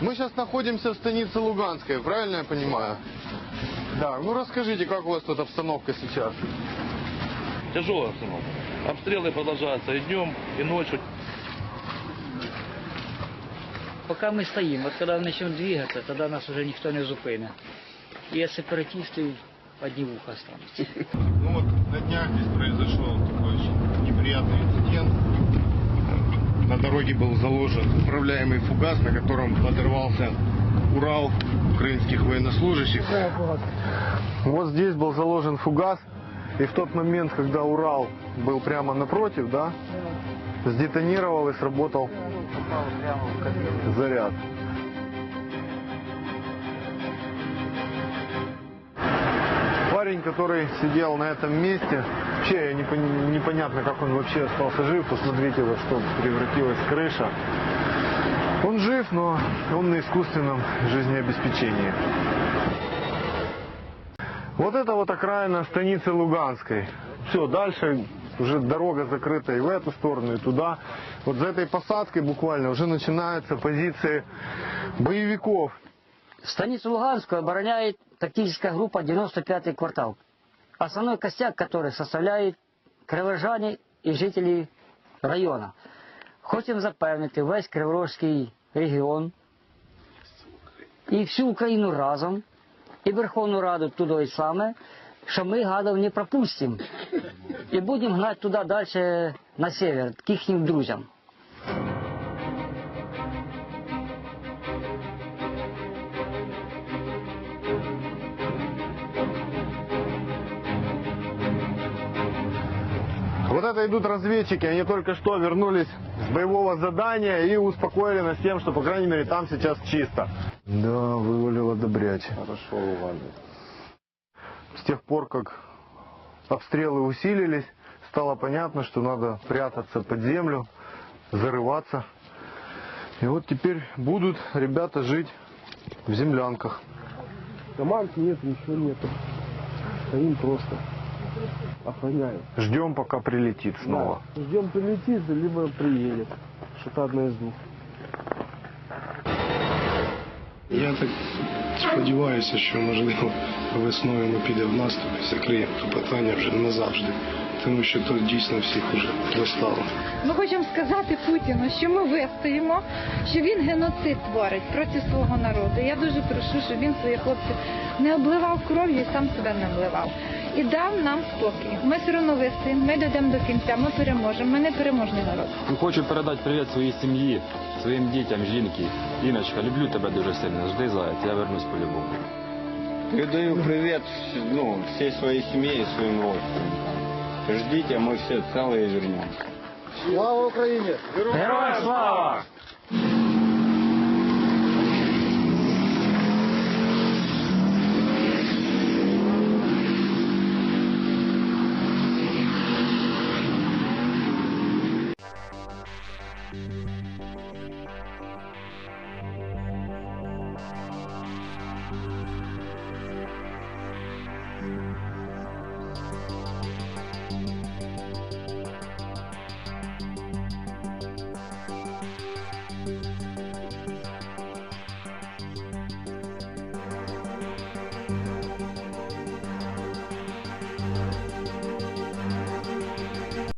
Мы сейчас находимся в станице Луганская, правильно я понимаю? Да, ну расскажите, как у вас тут обстановка сейчас? Тяжелая обстановка. Обстрелы продолжаются и днем, и ночью. Пока мы стоим, вот когда начнем двигаться, тогда нас уже никто не зупинит. И от сепаратистов одни в ухо останутся. Ну вот на днях здесь произошел такой очень неприятный инцидент. На дороге был заложен управляемый фугас, на котором подорвался Урал украинских военнослужащих. Вот здесь был заложен фугас, и в тот момент, когда Урал был прямо напротив, да, сдетонировал и сработал заряд. Парень, который сидел на этом месте, вообще не пон- непонятно, как он вообще остался жив. Посмотрите, во что превратилась крыша. Он жив, но он на искусственном жизнеобеспечении. Вот это вот окраина станицы Луганской. Все, дальше уже дорога закрыта и в эту сторону, и туда. Вот за этой посадкой буквально уже начинаются позиции боевиков. Станицу Луганскую обороняет тактическая группа 95-й квартал. Основной костяк которой составляет криворожане і жителі району. Хочемо запевнити весь Криворожський регіон і всю Україну разом, і Верховну Раду туди саме, що ми гадов не пропустимо. І будемо гнати туди далі на север, к їхнім друзям. Вот это идут разведчики, они только что вернулись с боевого задания и успокоили нас тем, что, по крайней мере, там сейчас чисто. Да, вывалило добряче. Хорошо вывалило. С тех пор, как обстрелы усилились, стало понятно, что надо прятаться под землю, зарываться. И вот теперь будут ребята жить в землянках. Команд нет, ничего нету. Стоим просто. Охраняем. Ждем, пока прилетит снова. Да. Ждем прилетит, либо приедет. Что-то одно из двух. Я так сподіваюся, що можливо весною ми підемо в наступ і закриємо це питання вже назавжди. Тому що тут дійсно всіх уже достало. Ми хочемо сказати Путіну, що ми вистоїмо, що він геноцид творить проти свого народу. Я дуже прошу, щоб він своїх хлопців не обливав кров'ю і сам себе не обливав. І дав нам спокій. Ми все одно вистоїмо, ми дійдемо до кінця, ми переможемо. Ми не переможний народ. Хочу передати привіт своїй сім'ї, своїм дітям, жінки. Іночка, люблю тебе дуже сильно. Жди заяць, я вернусь по-любому. Передаю привет ну, всей своей семье и своим родственникам. Ждите, мы все целые вернемся. Героям слава!